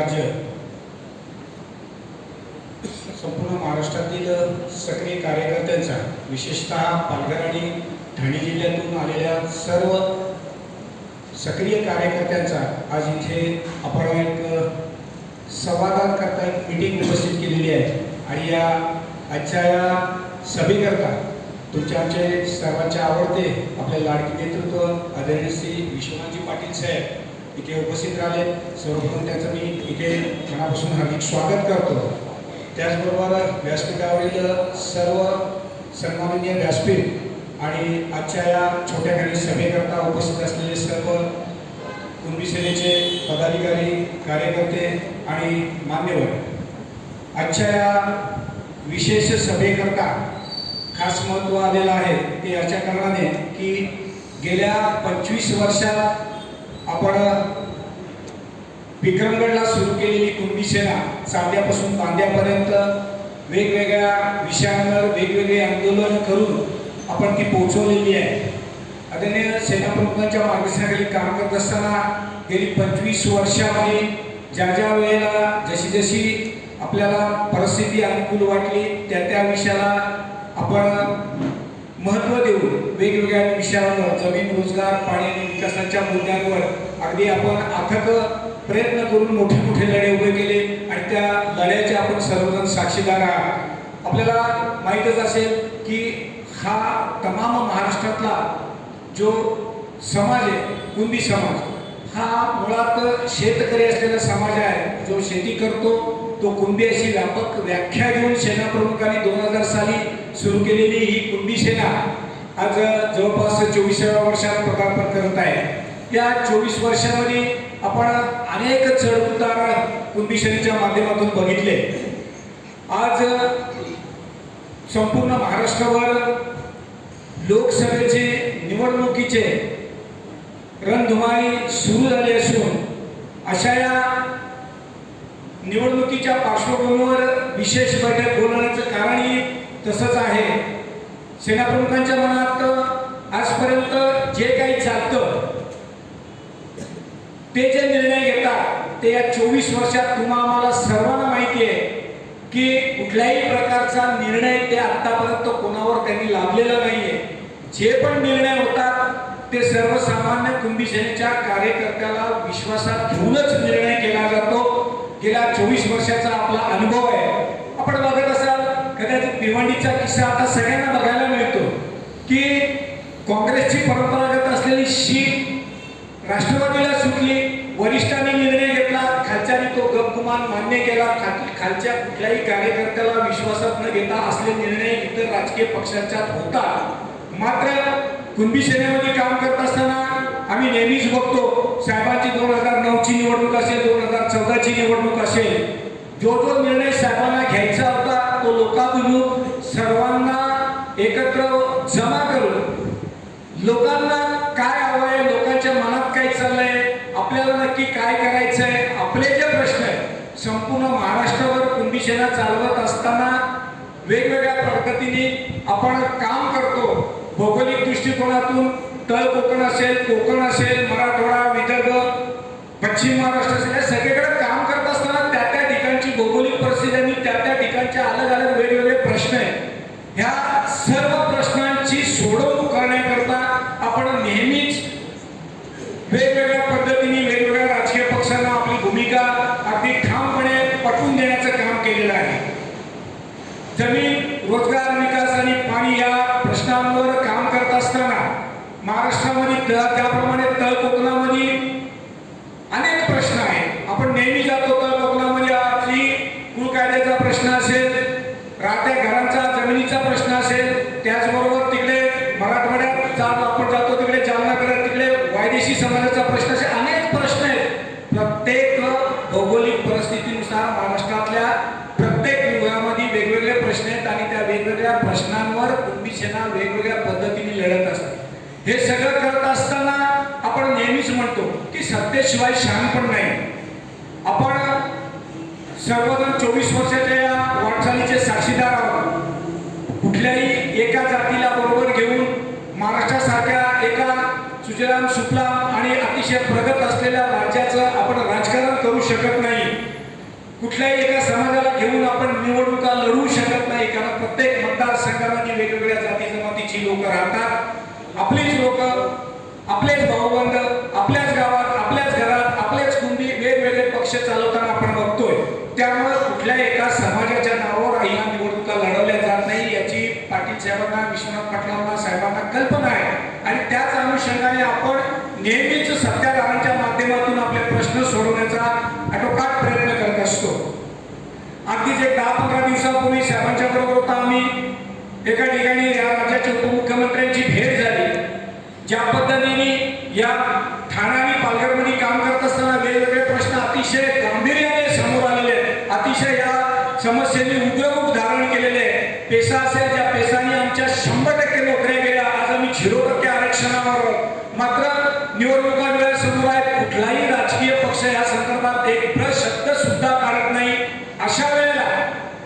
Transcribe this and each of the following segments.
राज्य. संपूर्ण महाराष्ट्रातील सक्रिय कार्यकर्त्यांचा विशेषतः पालघर आणि ठाणे जिल्ह्यातून आलेल्या सर्व सक्रिय कार्यकर्त्यांचा आज इथे आपण एक संवादात करता एक मीटिंग उपस्थित केलेली आहे. आणि या आजच्या या सभेकरता तुमचे आमचे सर्वांचे आवडते आपले लाडके नेतृत्व आदरणीय श्री विश्वनाथजी पाटील साहेब इथे उपस्थित राहिले. सर्वप्रथम त्यांचं मी इथे मनापासून हार्दिक स्वागत करतो. त्याचबरोबर व्यासपीठावरील सर्व सन्माननीय व्यासपीठ आणि आजच्या या छोट्या घरी सभेकरता उपस्थित असलेले सर्व कुणबी सेनेचे पदाधिकारी कार्यकर्ते आणि मान्यवर. आजच्या या विशेष सभेकरता खास महत्त्व आलेलं आहे ते याच्या कारणाने की गेल्या पंचवीस वर्षात आपण विक्रमगडला सुरू केलेली कुंभी सेना चांद्यापासून बांद्यापर्यंत वेगवेगळ्या विषयांवर वेगवेगळे आंदोलन करून आपण ती पोहोचवलेली आहे. आदरणीय सेनाप्रमुखांच्या मार्गदर्शनाखाली काम करत असताना गेली पंचवीस वर्षामध्ये ज्या ज्या वेळेला जशी जशी आपल्याला परिस्थिती अनुकूल वाटली त्या त्या विषयाला आपण महत्त्व देऊन वेगवेगळ्या विषयांवर जमीन रोजगार पाणी आणि विकासाच्या मुद्द्यांवर अगदी आपण अथक प्रयत्न करून मोठे मोठे लढे उभे केले आणि त्या लढ्याचे आपण सर्वजण साक्षीदार आहात. आपल्याला माहीतच असेल की हा तमाम महाराष्ट्रातला जो समाज आहे कुंबी समाज हा मुळात शेतकरी असलेला समाज आहे. जो शेती करतो तो कुंबी अशी व्यापक व्याख्या घेऊन सेनाप्रमुखांनी दोन हजार साली सुरू केलेली ही कुंडी सेना आज जवळपास चोवीसाव्या वर्षात पदार्पण करत आहे. या चोवीस वर्षामध्ये आपण अनेक चढउतार कुणबी सेनेच्या माध्यमातून बघितले. आज संपूर्ण महाराष्ट्रावर लोकसभेचे निवडणुकीचे रणधुमाळी सुरू झाली असून अशा या निवडणुकीच्या पार्श्वभूमीवर विशेष बैठक बोलवण्याचं कारणही तसंच आहे. सेनाप्रमुखांच्या मनात आजपर्यंत जे काही चालतं ते जे निर्णय घेतात ते या चोवीस वर्षात तुम्हा आम्हाला सर्वांना माहिती आहे की कुठल्याही प्रकारचा निर्णय ते आतापर्यंत कोणावर त्यांनी लाभलेला नाहीये. जे पण निर्णय होतात ते सर्वसामान्य कुंभीसेनेच्या कार्यकर्त्याला विश्वासात घेऊनच निर्णय केला जातो. गेल्या चोवीस वर्षाचा आपला अनुभव आहे. आपण कदाचित भिवंडीचा किस्सा आता सगळ्यांना बघायला मिळतो की काँग्रेसची परंपरागत असलेली शीट राष्ट्रवादीला सुटली वरिष्ठांनी निर्णय घेतला खालच्यानी तो गपगुमान मान्य केला खाल- खालच्या कुठल्याही कार्यकर्त्याला विश्वासात न घेता असले निर्णय इतर राजकीय पक्षांच्यात होता मात्र कुणबी सेनेमध्ये काम करत असताना आम्ही नेहमीच बघतो साहेबांची दोन हजार नऊची निवडणूक असेल दोन हजार चौदाची निवडणूक असेल. जो जो निर्णय साहेबांना घ्यायचा होता तो लोकाभिमुख सर्वांना एकत्र जमा करून लोकांना काय हवं आहे लोकांच्या मनात काय चाललंय आपल्याला नक्की काय करायचंय आपले जे प्रश्न आहेत संपूर्ण महाराष्ट्रभर कुंभीसेना चालवत असताना वेगवेगळ्या पद्धतीने आपण काम करतो. भौगोलिक दृष्टिकोनातून तळ कोकण असेल कोकण असेल मराठवाडा विदर्भ पश्चिम महाराष्ट्र असेल या सगळीकडे काम करत असताना त्या त्या ठिकाणची भौगोलिक परिस्थिती त्या त्या ठिकाणचे अलग अलग वेगवेगळे प्रश्न आहेत. ह्या सर्व प्रश्नांची सोडवणूक करण्याकरता आपण नेहमीच वेगवेगळ्या पद्धतीने वेगवेगळ्या राजकीय पक्षांना आपली भूमिका अगदी ठामपणे पटवून देण्याचं काम केलेलं आहे. जमीन रोजगार विकास आणि पाणी या प्रश्नांवर काम करत असताना महाराष्ट्रामध्ये त्याप्रमाणे तळ कोकणामध्ये अनेक प्रश्न आहेत आपण नेहमी जातो तळ कोकणामध्ये आपली कुळ कायद्याचा प्रश्न असेल राहत्या घरांचा जमिनीचा प्रश्न असेल त्याचबरोबर तिकडे मराठवाड्यात जात आपण जातो तिकडे जालनाकडे तिकडे वायदेशी समाजाचा प्रश्न असे अनेक प्रश्न आहेत. प्रत्येक भौगोलिक परिस्थितीनुसार महाराष्ट्रातल्या प्रत्येक विभागामध्ये वेगवेगळे प्रश्न आहेत आणि त्या वेगवेगळ्या प्रश्नांवर कुंभी सेना वेगवेगळ्या पद्धतीने लढत असते. हे सगळं करत असताना आपण नेहमीच म्हणतो की सत्तेशिवाय शान पण नाही आपण सर्वजण चोवीस वर्षाच्या या वाटचालीचे साक्षीदार आहोत कुठल्याही एका जातीला बरोबर घेऊन महाराष्ट्रासारख्या एका सुजलाम सुफलाम आणि अतिशय प्रगत असलेल्या राज्याचं आपण राजकारण करू शकत नाही. कुठल्याही एका समाजाला घेऊन आपण निवडणुका लढवू शकत नाही कारण प्रत्येक मतदारसंघामध्ये वेगवेगळ्या जाती जमातीची लोक राहतात. आपलीच लोक आपलेच भाऊबंद आपल्याच गावात आपल्याच घरात आपलेच कुंडी वेगवेगळे पक्ष चालवताना आपण बघतोय. त्यामुळे कुठल्या एका समाजाच्या नावावर या निवडणुका लढवल्या जात नाही याची पाटील साहेबांना विश्वनाथ हा कल्पना आहे. आणि त्याच अनुषंगाने आपण नेहमीच सत्ताधारांच्या माध्यमातून आपले प्रश्न सोडवण्याचा आटोकाट प्रयत्न करत असतो. अगदीच एक दहा पंधरा दिवसापूर्वी साहेबांच्या बरोबर होता आम्ही एका ठिकाणी या राज्याच्या उपमुख्यमंत्र्यांची भेट झाली. ज्या पद्धतीने या ठाणे आणि पालघरमध्ये काम करत असताना वेगवेगळे प्रश्न अतिशय गांभीर्याने समोर आलेले आहेत. अतिशय या समस्येने उग्ररूप धारण केलेले आहे पेसा असेल ज्या पेसाने आमच्या शंभर टक्के नोकऱ्या गेल्या आज आम्ही झिरो टक्के आरक्षणावर मात्र निवडणुका वेळेसमोर आहेत कुठलाही राजकीय पक्ष या संदर्भात एक ब्रश शब्द सुद्धा काढत नाही अशा वेळेला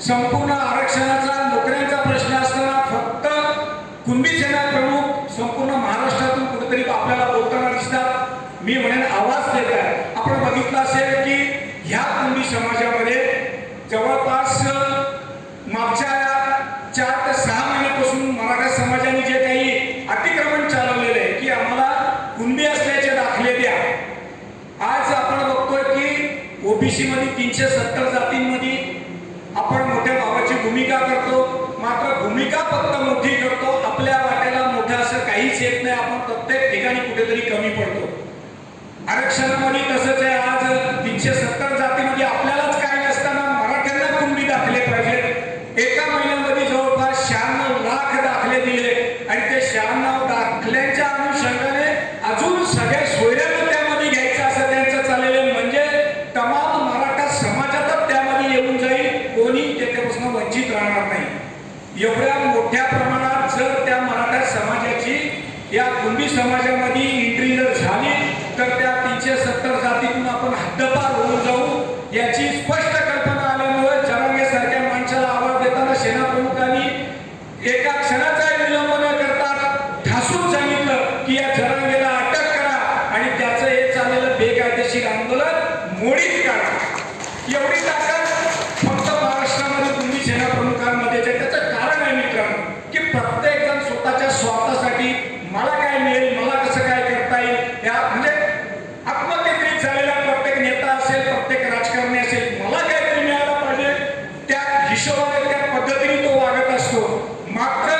संपूर्ण आरक्षणाचा नोकऱ्यांचा प्रश्न असताना फक्त कुणबी सेना प्रमुख संपूर्ण महाराष्ट्रातून कुठेतरी आपल्याला बोलताना दिसतात मी म्हणेन आवाज देत आहे आपण बघितलं असेल की ह्या कुणबी समाजामध्ये जवळपास मागच्या चार ते सहा महिन्यापासून मराठा समाजाने जे काही अतिक्रमण चालवलेलं आहे की आम्हाला कुणबी असल्याचे दाखले द्या आज आपण बघतोय की तीनशे सत्तर जातींमध्ये आपण मोठ्या भावाची भूमिका करतो. मात्र भूमिका फक्त मोठी करतो. आपल्या वाट्याला मोठं असं काहीच येत नाही. आपण प्रत्येक ठिकाणी कुठेतरी कमी पडतो. आरक्षणामध्ये तसंच आहे. आज तीनशे सत्तर जातीमध्ये आपल्यालाच काय नसताना मराठ्यांना कुंभी दाखले पाहिजे एका महिन्यामध्ये जवळपास शहाण्णव लाख दाखले दिले आणि ते शहाण्णव दाखल्यांच्या अनुषंगाने अजून सगळ्या सोयऱ्यांना त्यामध्ये घ्यायचं असं त्यांचं चाललेलं आहे. म्हणजे तमाम मराठा समाजातच त्यामध्ये येऊन जाईल कोणी त्याच्यापासून वंचित राहणार नाही एवढ्या मोठ्या प्रमाणात जर त्या मराठा समाजाची या कुणबी समाजामध्ये एंट्री जर झाली तर त्या तीनशे सत्तर जातीतून आपण हद्दपार होऊन जाऊ याची स्पष्ट कल्पना आल्यामुळे जरांगे सारख्या माणसाला आवाज देताना सेना प्रमुखांनी एका क्षणाचा विलंब न करता ठासून सांगितलं की या जरांगेला अटक करा आणि त्याचं हे चाललेलं बेकायदेशीर आंदोलन मोडीत काढा एवढी ताकद फक्त महाराष्ट्रामध्ये तुम्ही सेना प्रमुखांमध्ये आहे. त्याचं कारण आहे मित्रांनो की प्रत्येक जण स्वतःच्या स्वार्थासाठी मला काय मिळेल मला कसं काय करता येईल या म्हणजे आत्मकेंद्रित झालेला प्रत्येक नेता असेल प्रत्येक राजकारणी असेल मला काहीतरी मिळालं पाहिजे त्या हिशोबाने त्या पद्धतीने तो वागत असतो मात्र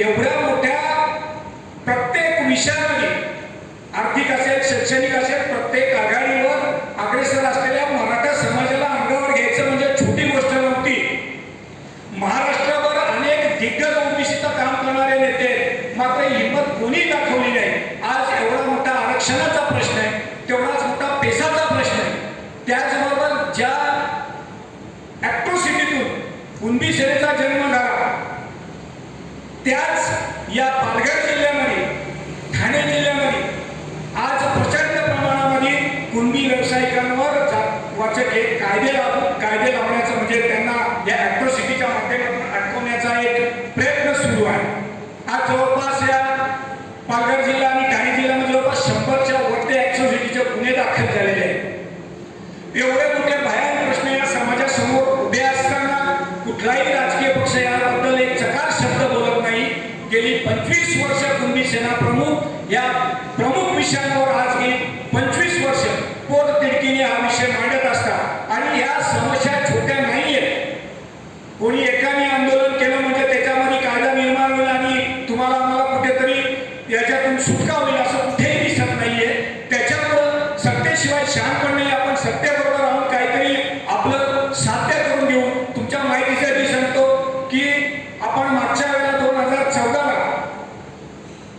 एवढ्या मोठ्या प्रत्येक विषयामध्ये आर्थिक असेल शैक्षणिक असेल प्रत्येक आघाडीवर अग्रेसर असलेल्या मराठा समाजाला अंगावर घ्यायचं म्हणजे छोटी गोष्ट नव्हती महाराष्ट्रावर अनेक दिग्गज ओबीसीचं काम करणारे नेते आहेत. मात्र हिंमत कोणी दाखवली नाही आज एवढा मोठा आरक्षणाचा प्रश्न आहे तेवढाच मोठा पेसाचा प्रश्न आहे त्याचबरोबर ज्या ऍट्रॉसिटीतून जनतेचा जन्म झाला त्याच या पालघर जिल्ह्यामध्ये ठाणे जिल्ह्यामध्ये आज प्रचंड प्रमाणामध्ये कुणबी व्यावसायिकांवर वाचक हे कायदे लागू कायदे लावण्याचं म्हणजे त्यांना या ऍट्रॉसिटीच्या माध्यमातून अडकवण्याचा एक प्रयत्न सुरू आहे. आज जवळपास या पालघर जिल्हा आणि ठाणे जिल्ह्यामध्ये जवळपास शंभरच्या वरती ऍट्रॉसिटीचे गुन्हे दाखल झालेले आहेत. एवढे मोठे भयान प्रश्न या समाजासमोर उभे असताना कुठलाही गेली पंचवीस वर्ष कुणबी सेना प्रमुख या प्रमुख विषयांवर आज गेली पंचवीस वर्ष पोट तिडकीने हा विषय मांडत असतात आणि या समस्या छोट्या नाहीयेत कोणी एकाने आंदोलन केलं म्हणजे त्याच्यामध्ये कायदा निर्माण होईल आणि तुम्हाला आम्हाला कुठेतरी याच्यातून सुटका होईल असं कुठेही दिसत नाहीये त्याच्यामुळं सत्तेशिवाय शहाणपण नाही आपण सत्तेबरोबर राहून काहीतरी आपलं साध्य करून घेऊ तुमच्या माहितीसाठी सांगतो की आपण मागच्या वेळेला दोन हजार चौदाला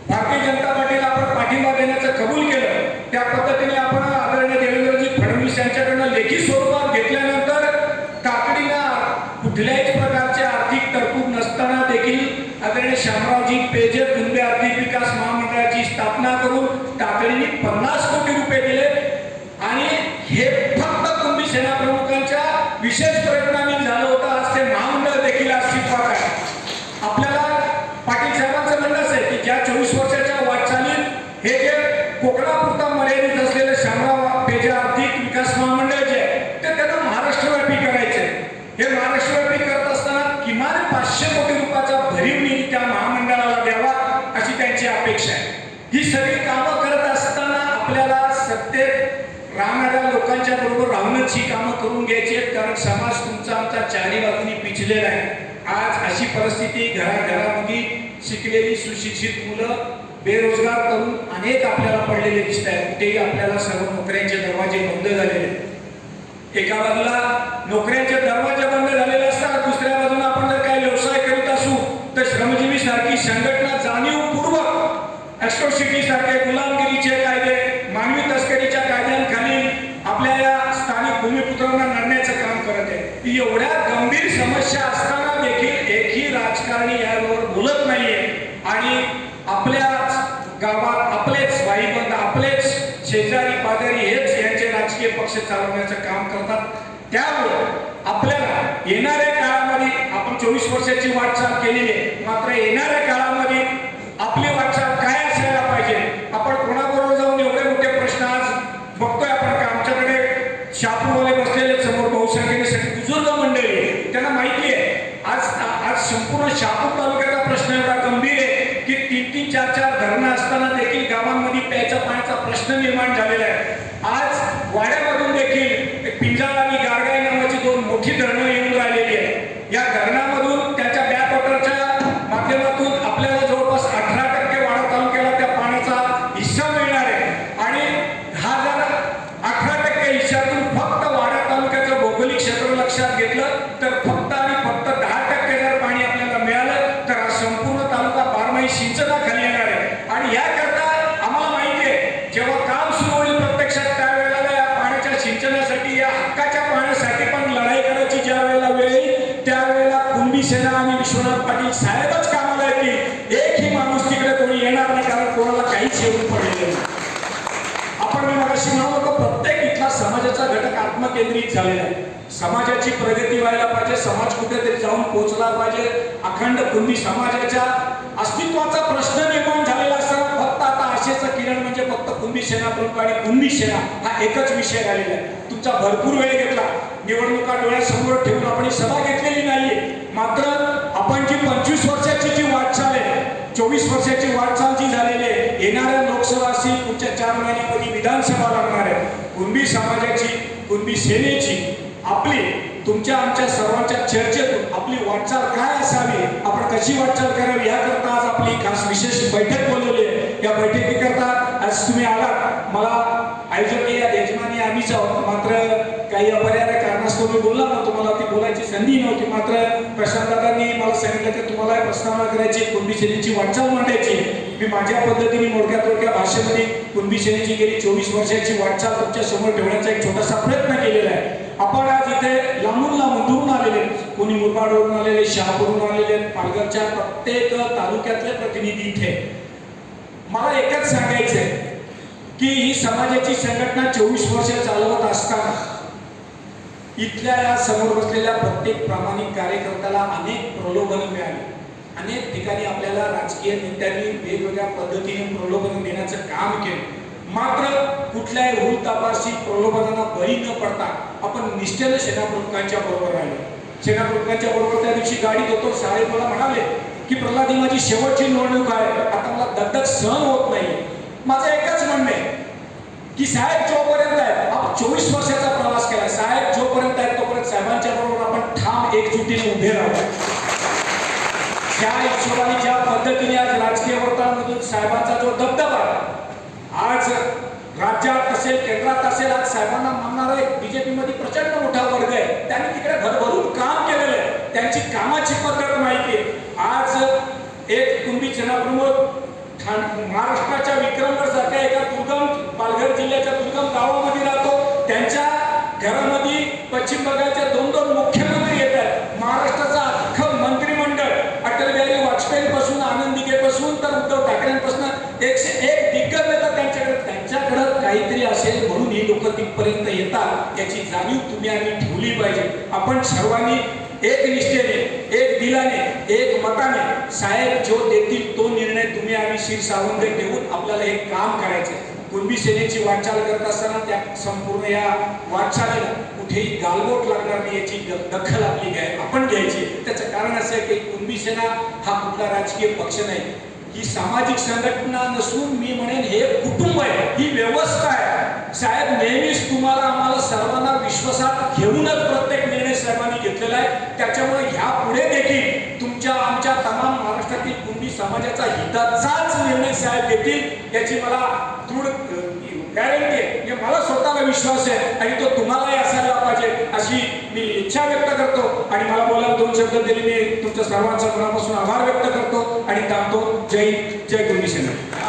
भारतीय जनता पार्टीला आपण पाठिंबा देण्याचं कबूल केलं त्या पद्धतीने आपण आदरणीय देवेंद्रजी फडणवीस यांच्याकडनं लेखी स्वरूपात घेतल्यानंतर तातडीनं कुठल्याही प्रकारचे आर्थिक तरतूद नसताना देखील आदरणीय शामरावजी पेजे कुंबे आर्थिक विकास महामंडळाची स्थापना करून तातडीने पन्नास कोटी रुपये दिले आणि हे फक्त कुंभी सेना प्रमुखांच्या विशेष प्रयत्नांनी झालं होतं आज ते महामंडळ देखील अस्तित्वात आहे आपल्याला पाटील साहेबांचं म्हणणंच आहे की ज्या चोवीस वर्षाच्या वाटचालीत हे जे कोकणापुरता मर्यादित असलेलं शामराव पेजा आर्थिक विकास महामंडळ जे आहे ते त्यांना महाराष्ट्रव्यापी पाचशे कोटी रुपयाचा भरीव निधी त्या महामंडळाला द्यावा अशी त्यांची अपेक्षा आहे. ही सगळी कामं करत असताना आपल्याला सत्तेत राहणाऱ्या लोकांच्या बरोबर राहूनच ही कामं करून घ्यायची आहेत. कारण समाज तुमचा आमचा चारी बाजूनी पिचलेला आहे. आज अशी परिस्थिती घराघरामध्ये शिकलेली सुशिक्षित मुलं बेरोजगार करून अनेक आपल्याला पडलेले दिसत आहेत कुठेही आपल्याला सर्व नोकऱ्यांचे दरवाजे बंद झालेले एका बाजूला नोकऱ्यांचे दरवाजे बंद झालेले असतात दुसऱ्या बाजूला आपण जर काही व्यवसाय करीत असू तर श्रमजीवी सारखी संघटना जाणीवपूर्वक ॲस्ट्रोसिटी सारखे गुलामगिरीचे कायदे मानवी तस्करीच्या कायद्यांखाली आपल्या या स्थानिक भूमिपुत्रांना नडण्याचं काम करत आहे. एवढ्या गंभीर समस्या असताना देखील एकही राजकारणी यावर बोलत नाहीये. आणि आपल्याच गावात आपलेच भाईबंद आपलेच शेजारी पाजारी हेच यांचे राजकीय पक्ष चालवण्याचं काम करतात. त्यामुळे आपल्याला येणाऱ्या काळामध्ये आपण चोवीस वर्षाची वाटचाल केलेली आहे. मात्र येणाऱ्या काळामध्ये आपली वाटचाल काय असायला पाहिजे आपण कोणाबरोबर जाऊन एवढे मोठे प्रश्न आज बघतोय आपण का आमच्याकडे शापूरवाले समोर बहुसंख्येने सगळी बुजुर्ग मंडळी त्यांना माहिती आहे आज आज संपूर्ण शापूर तालुक्याचा प्रश्न एवढा गंभीर आहे की तीन तीन चार चार धरणं असताना देखील गावांमध्ये प्यायच्या पाण्याचा प्रश्न निर्माण झालेला आहे. आज वाड्यामधून देखील पिंजाळा समाजाचा घटक आत्मकेंद्रित झालेला आहे. समाजाची प्रगती व्हायला पाहिजे समाज कुठेतरी जाऊन पोहोचला पाहिजे. अखंड पूर्वी समाजाच्या अस्तित्वाचा प्रश्न निर्माण झालेला असताना फक्त आता आशेचं किरण म्हणजे फक्त कुंभी सेना प्रमुख आणि कुंभी सेना हा एकच विषय राहिलेला आहे. तुमचा भरपूर वेळ घेतला. निवडणुका डोळ्यासमोर ठेवून आपण सभा घेतलेली नाहीये. मात्र आपण जी पंचवीस वर्षाची जी वाटचाल आहे चोवीस वर्षाची वाटचाल जी झालेली आहे येणाऱ्या लोकसभा असेल पुढच्या चार महिन्यामध्ये विधानसभा लागणार आहे. कुंभी समाजाची पूर्वी सेनेची आपली तुमच्या आमच्या सर्वांच्या चर्चेतून आपली वाटचाल काय असावी आपण कशी वाटचाल करावी याकरता आज आपली खास विशेष बैठक बोलवली आहे. या बैठकीकरता आज तुम्ही आलात. मला आयोजक या यजमानी आम्हीच आहोत. मात्र काही अपर्याय कारणास्तव मी बोलला नव्हतो मला ती बोलायची संधी नव्हती मात्र प्रशांत मला सांगितलं की तुम्हाला प्रस्तावना करायची कुणबी वाटचाल मांडायची. मी माझ्या पद्धतीने मोडक्या तोडक्या भाषेमध्ये कुणबी गेली चोवीस वर्षाची वाटचाल तुमच्यासमोर ठेवण्याचा एक छोटासा प्रयत्न केलेला आहे. आपण आज इथे लांबून लांबून दुरून आलेले कोणी मुरबाडवरून आलेले शहापूरून आलेले पालघरच्या प्रत्येक तालुक्यातले प्रतिनिधी इथे. मला एकच सांगायचंय की ही समाजाची संघटना चोवीस वर्ष चालवत असताना इथल्या या समोर बसलेल्या प्रत्येक प्रामाणिक कार्यकर्त्याला अनेक प्रलोभन मिळाली. अनेक ठिकाणी आपल्याला राजकीय नेत्यांनी वेगवेगळ्या पद्धतीने प्रलोभन देण्याचं काम केलं. मात्र कुठल्याही हुल तपासी प्रलोभनाला बळी न पडता आपण निष्ठेनं सेनाप्रमुखांच्या बरोबर राहिलो. सेनाप्रमुखांच्या बरोबर त्या दिवशी गाडीत होतो साहेब मला म्हणाले की प्रल्हादी माझी शेवटची निवडणूक आहे. आता मला दगदग सहन होत नाही माझं एकच म्हणणं आहे की साहेब जोपर्यंत आहेत आपण चोवीस वर्षाचा प्रवास केला साहेब जोपर्यंत आहेत तोपर्यंत साहेबांच्या बरोबर आपण ठाम एकजुटीने उभे राहू त्या हिशोबाने ज्या पद्धतीने आज राजकीय वर्तनामधून साहेबांचा जो दबदबा आज राज्यात असेल केंद्रात असेल आज साहेबांना मानणारा एक बीजेपीमध्ये प्रचंड मोठा वर्ग आहे. त्यांनी तिकडे भरभरून काम केलेलं आहे. त्यांची कामाची पद्धत माहिती आहे. आज एक कुंभी सेनाप्रमुख ठाण- महाराष्ट्राच्या विक्रमगड सारख्या एका दुर्गम पालघर जिल्ह्याच्या दुर्गम गावामध्ये राहतो. त्यांच्या घरामध्ये पश्चिम बंगालच्या दोन म्हणून येतात याची जाणीव तुम्ही आम्ही ठेवली पाहिजे. आपण सर्वांनी एक निष्ठेने एक दिलाने एक मताने साहेब जो देतील तो निर्णय तुम्ही आम्ही शिर सावंत देऊन आपल्याला हे काम करायचं कुणबी सेनेची वाटचाल करत असताना त्या संपूर्ण या वाटचालीला कुठेही गालबोट लागणार नाही याची दखल आपली घ्याय आपण घ्यायची. त्याचं कारण असं आहे की कुणबी सेना हा कुठला राजकीय पक्ष नाही. ही सामाजिक संघटना नसून मी म्हणेन हे कुटुंब आहे ही व्यवस्था आहे साहेब नेहमीच तुम्हाला आम्हाला सर्वांना विश्वासात घेऊनच प्रत्येक निर्णय साहेबांनी घेतलेला आहे. त्याच्यामुळे ह्या पुढे देखील तुमच्या आमच्या तमाम महाराष्ट्रातील कुणबी समाजाचा हिताचाच निर्णय साहेब घेतील याची मला दृढ गॅरंटी आहे. म्हणजे मला स्वतःला विश्वास आहे आणि तो तुम्हालाही असायला पाहिजे अशी मी इच्छा व्यक्त करतो. आणि मला बोलायला दोन शब्द दिले मी. तुमच्या सर्वांचा मनापासून आभार व्यक्त करतो आणि थांबतो. जय जय कुणबी सेना.